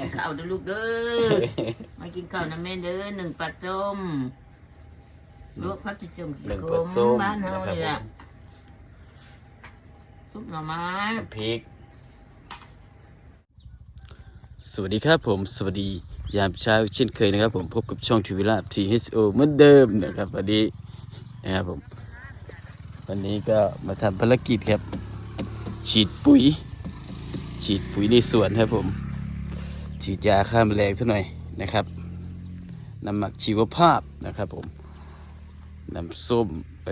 กินข้าวเด้อลูกเด้อ มากินข้าวนะแม่เด้อหนึ่งปลาส้มลวกพัดส้มหนึ่งปลาส้มบ้านเฮานะครับนี่แหผละมซุปหน่อไม้น้ำพริก สวัสดีครับผม สวัสดียามเช้าเช่นเคยนะครับ ผมพบกับช่องทีวีลาบ THO เหมือนเดิมนะครับวันนี้นะครับผม วันนี้ก็มาทำภารกิจครับ ฉีดปุ๋ย ฉีดปุ๋ยในสวนครับผม ฉีดยาฆ่าแมลงซะหน่อยนะครับน้ำหมักชีวภาพนะครับผมน้ำส้มไป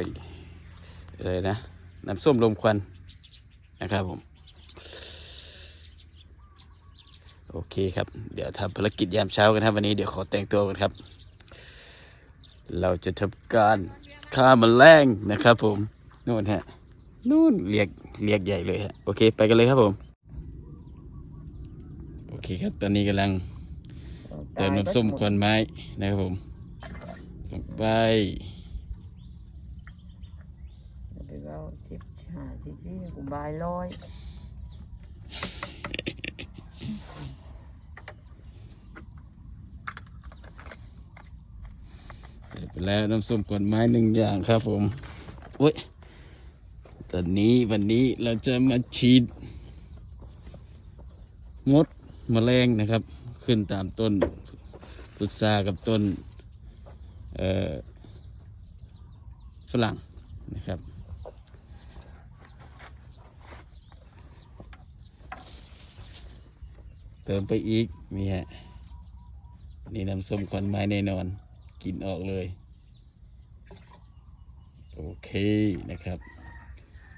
อะไรนะน้ำส้มลมควันนะครับผม โอเคครับ เดี๋ยวทำภารกิจยามเช้ากันครับวันนี้เดี๋ยวขอแต่งตัวกันครับ เราจะทำการฆ่าแมลงนะครับผมนู่นฮะนู่นเรียกเรียกใหญ่เลยฮะโอเค ไปกันเลยครับผม อเคครับ ตอนนี้กำลังเติมน้ำส้มควันไม้นะครับผมลงไปเดี๋ยวเราสิบห้าสิบสี่กูบายร้อยเสร็จไปแล้วน้ำส้มควันไม้หนึ่งอย่างครับผมโอ้ยตอนนี้วันนี้เราจะมาฉีดมด มแมลงนะครับ ขึ้นตามต้นพุทรากับต้นฝรั่งนะครับ เติมไปอีกนี่ฮะนี่น้ำส้มควันไม้แน่นอน กินออกเลย โอเคนะครับ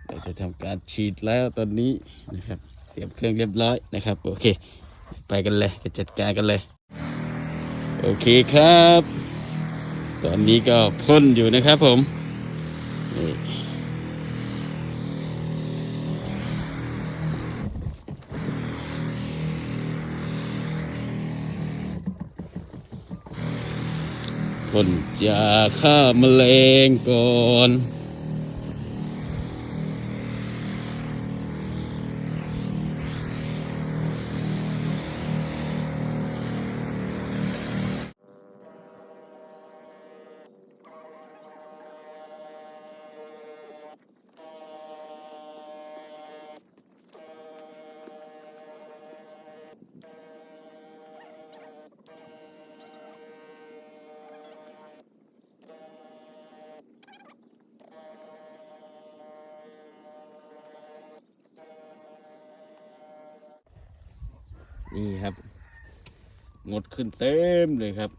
เราจะทำการฉีดแล้วตอนนี้นะครับ เตรียมเครื่องเรียบร้อยนะครับ โอเค ไปกันเลยไปจัดการกันเลย โอเคครับ ตอนนี้ก็พ่นอยู่นะครับผมพ่นยาฆ่าแมลงก่อน นี่ครับงดขึ้นเต็มเลยครับ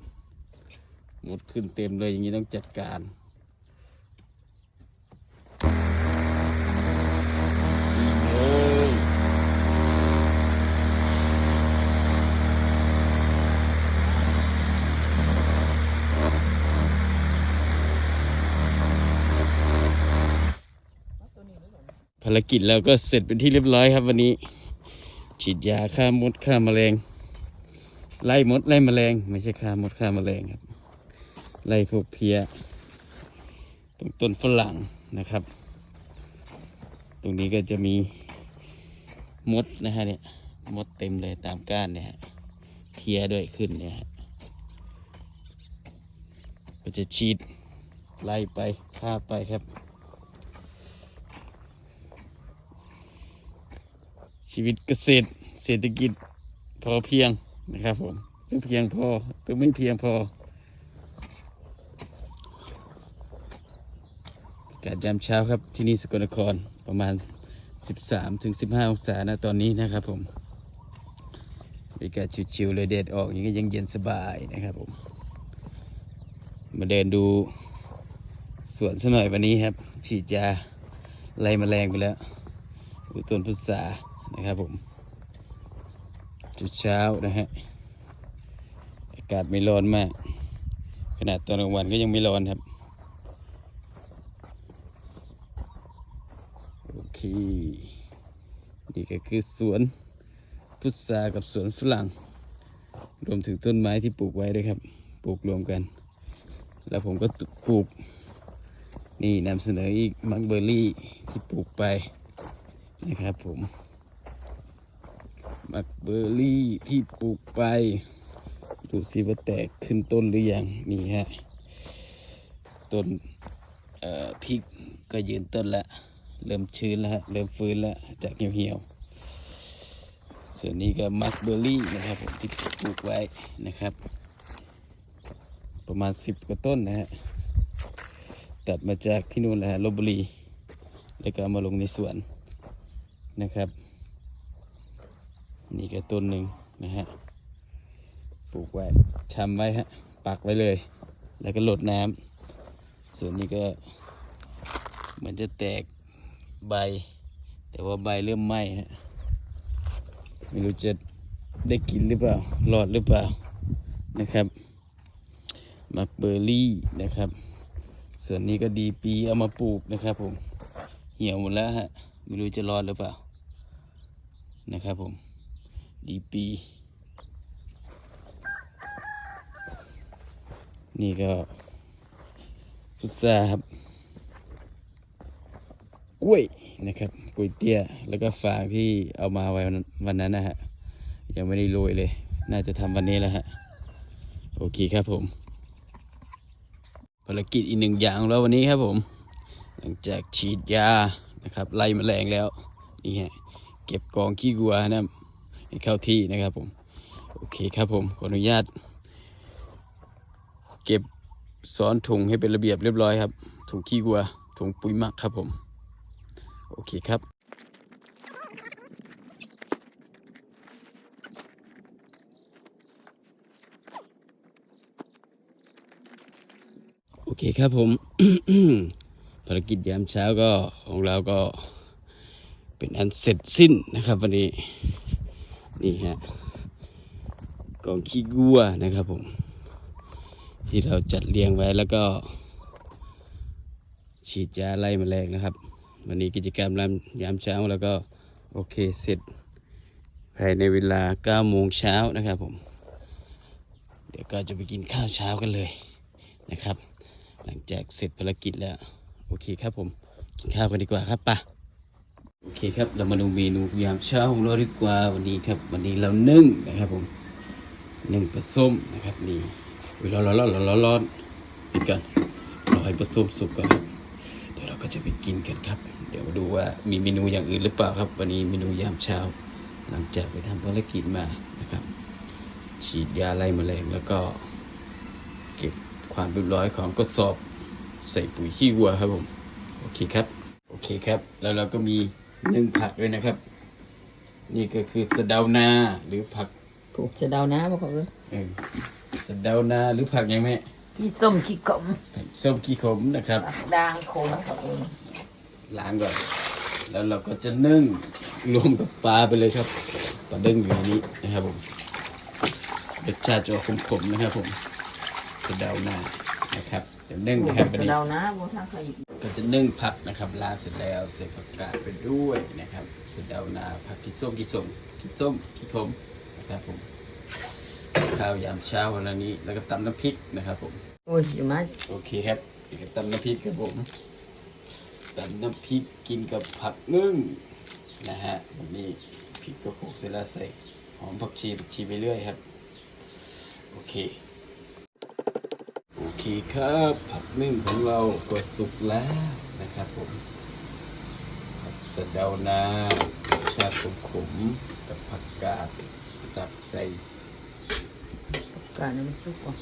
งดขึ้นเต็มเลยอย่างนี้ต้องจัดการภารกิจเราก็เสร็จเป็นที่เรียบร้อยครับวันนี้ ฉีดยาฆ่ามดฆ่าแมลงไล่มดไล่แมลง ไม่ใช่ฆ่ามดฆ่าแมลงครับ ไล่พวกเพี้ยตรงต้นฝรั่งนะครับ ตรงนี้ก็จะมีมดนะฮะเนี่ยมดเต็มเลยตามก้านเนี่ยเพี้ยด้วยขึ้นเนี่ยก็จะฉีดไล่ไปฆ่าไปครับ ชีวิตเกษตร เศรษฐกิจพอเพียงนะครับผมเพียงพอต้อไม่เพียงพออากาศยามเช้าครับที่นี่สกลนครประมาณ 13ถึง15 องศานะตอนนี้นะครับผมบรรยากาศชิวๆเลยแดดออกอย่างนี้ยังเย็นสบายนะครับผม มาเดินดูสวนสักหน่อยวันนี้ครับ ฉีดยาไล่แมลงไปแล้วดูต้นพุทรา นะครับผม จุดเช้านะฮะ อากาศไม่ร้อนมาก ขนาดตอนกลางวันก็ยังไม่ร้อนครับ โอเค นี่ก็คือสวนพุทรากับสวนฝรั่ง รวมถึงต้นไม้ที่ปลูกไว้ด้วยครับ ปลูกรวมกัน แล้วผมก็ปลูก นี่นำเสนออีกมังเบอร์รี่ที่ปลูกไปนะครับผม มักเบอร์รี่ที่ปลูกไป ดูสิว่าแตกขึ้นต้นหรือยังนี่ฮะ ต้นพริกก็ยืนต้นละเริ่มชื้นแล้วฮะ เริ่มฟื้นแล้วจากเหี่ยวๆ ส่วนนี้ก็มักเบอร์รี่นะครับผมที่ปลูกไว้นะครับ ประมาณสิบกว่าต้นนะฮะ ตัดมาจากที่นู่นแหละลบบุรี แล้วก็มาลงในสวนนะครับ นี่ก็ต้นหนึ่งนะฮะ ปลูกไว้ชำไว้ฮะ ปักไว้เลย แล้วก็หลดน้ำส่วนนี้ก็เหมือนจะแตกใบ แต่ว่าใบเริ่มไหม้ฮะ ไม่รู้จะได้กินหรือเปล่ารอดหรือเปล่า นะครับ มักเบอร์รี่นะครับ ส่วนนี้ก็ดีปีเอามาปลูกนะครับผม เหี่ยวหมดแล้วฮะ ไม่รู้จะรอดหรือเปล่า นะครับผม ดีปี นี่ก็พุทราครับ กล้วยนะครับกล้วยเตี้ย แล้วก็ฝางที่เอามาไว้วันวันนั้นนะฮะ ยังไม่ได้โรยเลย น่าจะทำวันนี้แล้วฮะ โอเคครับผม ภารกิจอีกหนึ่งอย่างของเราวันนี้ครับผม หลังจากฉีดยานะครับ ไล่แมลงแล้ว นี่ฮะ เก็บกองขี้วัวนะ เข้าที่นะครับผมโอเคครับผมขออนุญาต เก็บซ้อนถุงให้เป็นระเบียบเรียบร้อยครับถุงขี้วัวถุงปุ๋ยหมักครับผม โอเคครับโอเคครับผมภารกิจยามเช้าก็ของเราก็เป็นอันเสร็จสิ้นนะครับวันนี้ นี่ฮะกองขี้กัวนะครับผม ที่เราจัดเรียงไว้แล้วก็ ฉีดยาไล่แมลงนะครับ วันนี้กิจกรรมรำยามเช้าแล้วก็โอเคเสร็จภายในเวลา9โมงเช้านะครับผม เดี๋ยวก็จะไปกินข้าวเช้ากันเลยนะครับ หลังจากเสร็จภารกิจแล้ว โอเคครับผม กินข้าวกันดีกว่าครับป่ะ โอเคครับเรามาดูเมนูยามเช้าของเราดีกว่าวันนี้ครับ วันนี้เรานึ่งนะครับผมนึ่งปลาส้มนะครับนี่อุ้ยร้อนร้อนร้อนร้อนร้อนปิดกันรอให้ปลาส้มสุกก่อนครับเดี๋ยวเราก็จะไปกินกันครับ เดี๋ยวมาดูว่ามีเมนูอย่างอื่นหรือเปล่าครับ วันนี้เมนูยามเช้า หลังจากไปทำภารกิจมานะครับ ฉีดยาไล่แมลงแล้วก็ เก็บความเรียบร้อยของกระสอบ ใส่ปุ๋ยขี้วัวครับผมโอเคครับโอเคครับ แล้วเราก็มี นึ่งผักด้วยนะครับ นี่ก็คือสะเดานาหรือผักปลูกจะเดานะบอกเขาเลยเออสะเดานาหรือผักยังไงขี้ส้มขี้กลมผักส้มขี้ขมนะครับด่างขมเขาเองล้างก่อน แล้วเราก็จะนึ่งรวมกับปลาไปเลยครับปลาเด้งอยู่ในนี้นะครับผมรสชาติจะออกขมๆนะครับผมสะเดานานะครับเดี๋ยวนึ่งนะครับวันจะนี้เดานะบอกทางใครอีก ก็จะนึ่งผักนะครับล้างเสร็จแล้วใส่ผักกาดไปด้วยนะครับสะเดาวนาผักกิส้มกิส้มกิส้มกิขมนะครับผมข้าวยามเช้าวันนี้แล้วก็ตำน้ำพริกนะครับผมโอ้ยอยู่มาโอเคครับนี่ก็ตำน้ำพริกครับผมตำน้ำพริกกินกับผักนึ่งนะฮะวันนี้พริกก็โขลกเสร็จแล้วใส่หอมผักชีผักชีไปเรื่อยครับ โอเคโอ เคครับผักนึ่งของเราก็สุกแล้วนะครับผมสะเดานาชาติขมขมๆกับผักกาดตักใส่การนั้นมันสุกอะ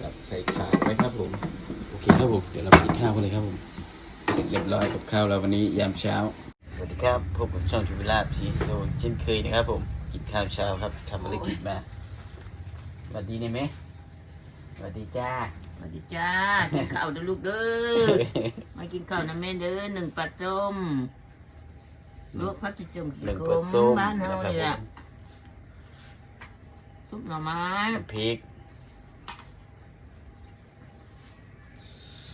ตักใส่ถาดไว้ครับผม โอเคครับผมเดี๋ยวเราไปกินข้าวกันเลยครับผมเสร็จเรียบร้อยกับข้าวแล้ววันนี้ยามเช้า สวัสดีครับพบกับช่องทูวิลาบชีโซเช่นเคยนะครับผมกินข้าวเช้าครับทำภารกิจมาสวัสดีนะไหม สวัสดีจ้า สวัสดีจ้า กินข้าวเด้อลูกเด้อ มากินข้าวนะแม่เด้อหนึ่งปลาส้มลวกพัดส้มขี้หนึ่งกปลาลส้มบ้านเฮานะครับนี่ผแหละมซุปหน่อไม้น้ำพริก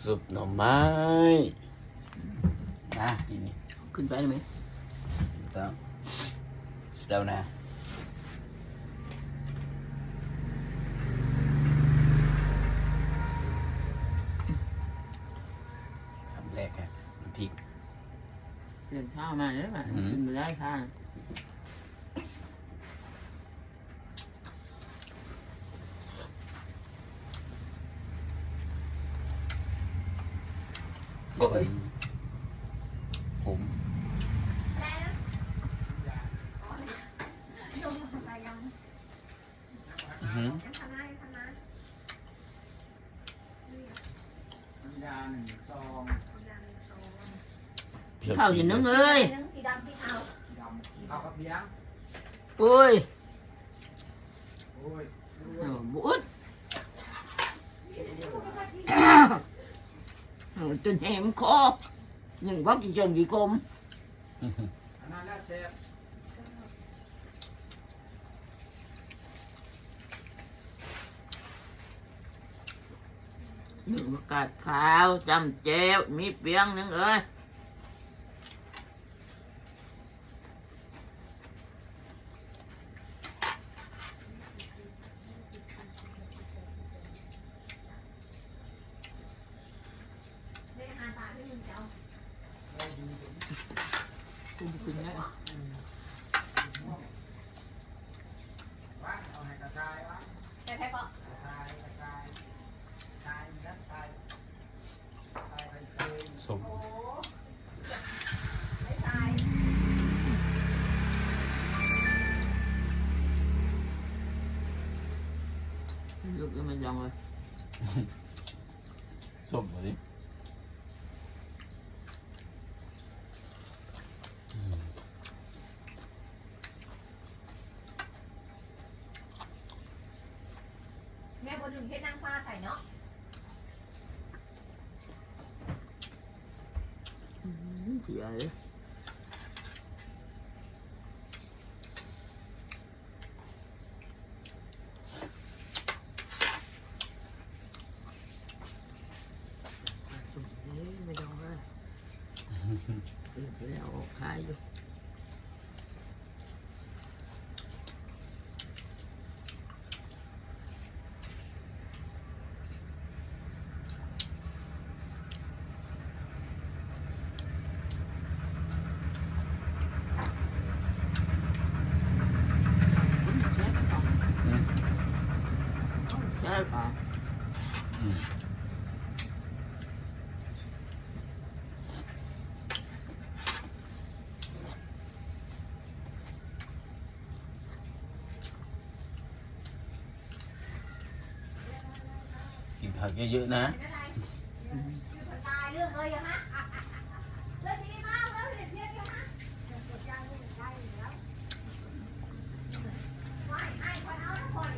ซุปหน่อไม้นะทีนี้ขึ้นไปได้ไหมต้องสเตานะำพริก เปลี่ยนข้าวมาเลยแบบอืม กินไม่ได้ข้าวโอ้ยาวอยู่นึงเอ้ยสีดำสีขาวข้าวกับเพียงโอ้ยโอ้ยเออบุอึดเออจนแหงคอยังว่ากี่จมกี่กลมอันนั้นแล้วเจ็บหนึ่งประกาศขาวจำเจ้วมีเปียงหนึงเอ้ย ในอาหารตาที่มึงจะเอาคุณกินได้วะเอาให้กระจา คนหนึ่งเฮ็ดนางฟ้าใส่เนาะอืมเสียเลยไม่ต้องเลยเออแล้วออกขายอยู่ อืม ใช่ป่ะ อืม กินผักเยอะๆนะเป็นอะไรอยู่ตายเรื่องเลยยังฮะเรื่องนี้มากแล้วเห็นเพี้ยนยังฮะไม่ให้คอยเอานะคอย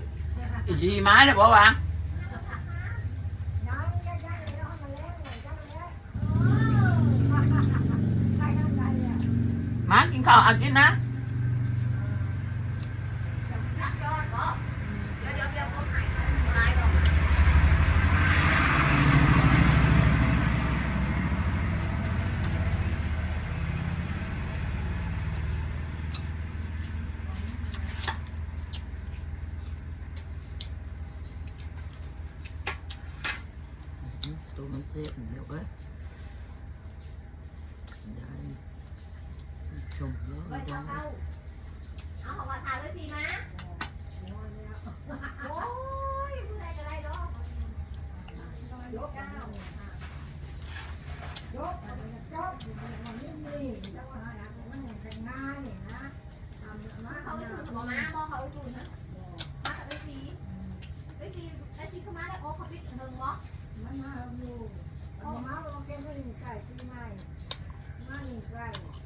อีกทีไม้เลยบอกว่ามากินข้าวเอากินนะ รักยอดบอกเดี๋ยวเดี๋ยวเดี๋ยวผมหายลายบอก ตัวมันเสียเดี๋ยวเอ้ยได้ ชมไปไม่เอาได้เอาของมาทานเลยสิมาโอ้ยผู้ใดก็ได้หรอกยกเก้าเขาไปดูสมอมาพอเขาไปดูนะมากับไอ้สีไอ้สีไอ้สีเข้ามาแล้วโอ้เขาปิดเงินวะยอดพอเผื่อมาโอ้ยสีเรายุ่นาเป็นสิในโรงงานเขายุ่นายเออเดี๋ยวจะรถมาห้เบิ่งแล้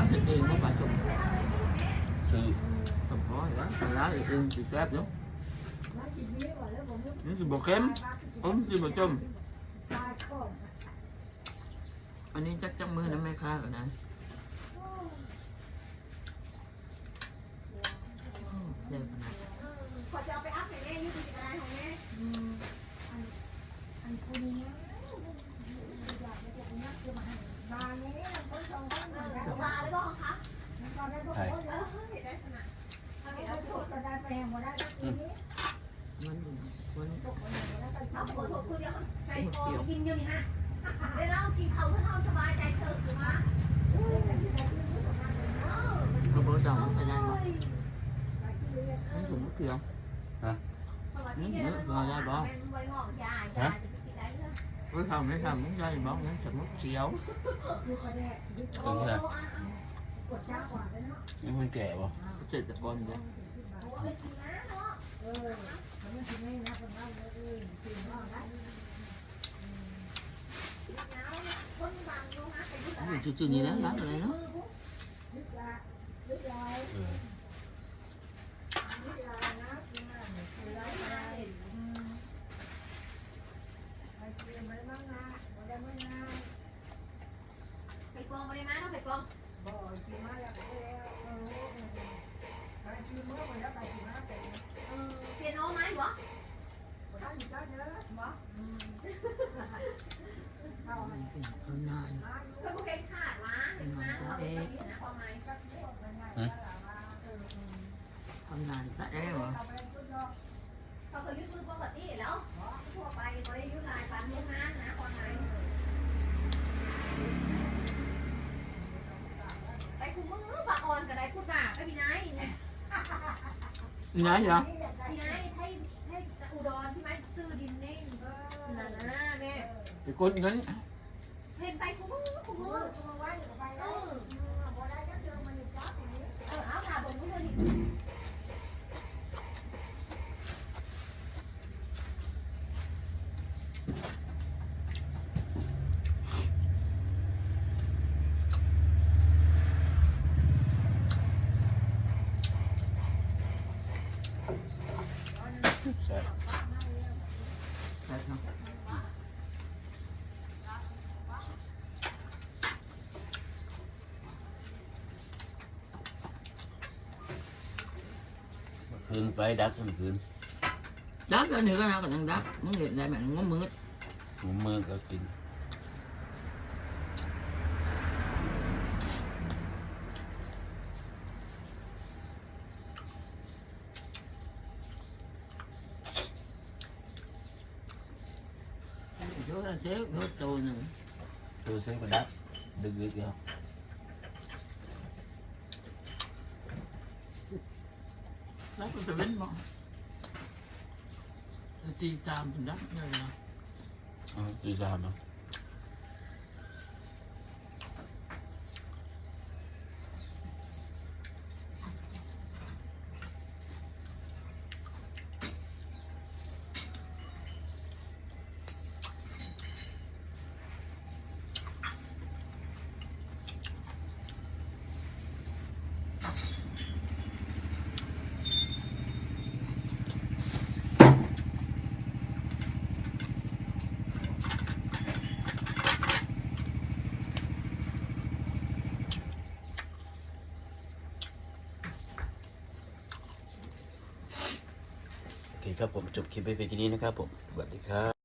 วเห็นเองก็ไปชมคือชมพอแล้วแล้วเองสิแซ่บอยู่นี่สิบอกเค็มผมสิบ อกจมอันนี้จักจังมือนะแม่ค้ากันนะเดี๋ยวนะพอจะเอาไปอัพให้แม่ยุ่งกิจการของแม่เออมาเลยบอกค่ะไทยเออเห็นได้ขนาดเห็นแล้วโทษอืมมันมันเอาหัวโถคือเดี๋ยวไปโอกินอยู่นี่ฮะ เดี๋ยวเรากินเขาเพื่อเราสบายใจเธอคือว่าก็บ่ต้องไปนั่นบ่มันถึงเกี่ยว với không để không muốn chơi bóng nó chụp mất chiếu ตรงนี้นะนี่มันแก่ป่ะ sẽ tập con vậy จุดๆนี้แล้วร้านอะไรเนาะเออไปกองมาได้ไหมต้องไปกองเปียโนไหมวะ hôm nay เพื่อนพวกเพชรขาดวะ เห็นไหมเราเห็น นะความหมาย hôm nay tại đây mà เขาเคยยึดมือปกติแล้วทั่วไปเขาได้ยึดลายปันมุกนั้นนะความหมายไปคุมือปากอ่อนกับได้พูดปากไอ้พี่นาย đi nãy giờ พี่นายให้ให้อุดรที่ไหมซื้อดินนี่นั่นนะแม่ ไปกดเงิน คืนไปดักมันคืน đáp ra nữa cái nào còn đang đáp muốn điện lại bạn muốn mướt หมูมือก็กิน chỗ là thế hết tôi nữa ตัวเซ็กก็ดั กดึกๆเดียว đáp có phải bánh bò ti tam thì đáp rồi nè อ๋อตีสามอะ จบคลิปไปเพียงแค่นี้นะครับผมสวัสดีครับ